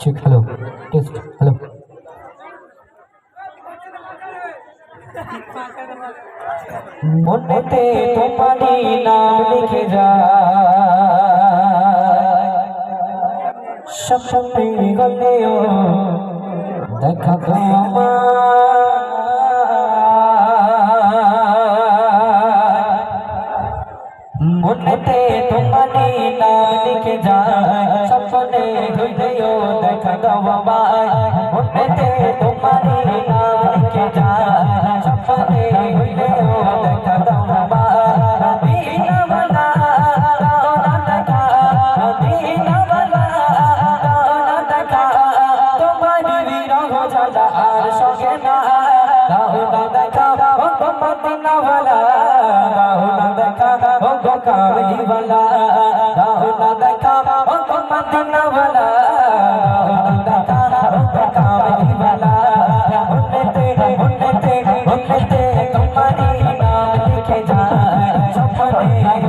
Check hello test hello মনেতে তোমারই নাম লিখে যায় স্বপ্নে গলেও দেখা তো আমার মনেতে তোমারই নাম লিখে যায় স্বপ্নে দেখা দাও আমায়। মনেতে তোমারই নাম লিখে যায় স্বপ্নে হইলেও দেখা দাও জ্বালা আর সঙ্গে না। দাও না দেখা ও তোমার দাও না দেখা ও গো কামলিওয়ালা দাও না দেখা ও তোমার দিনওয়ালা হইলে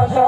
আছে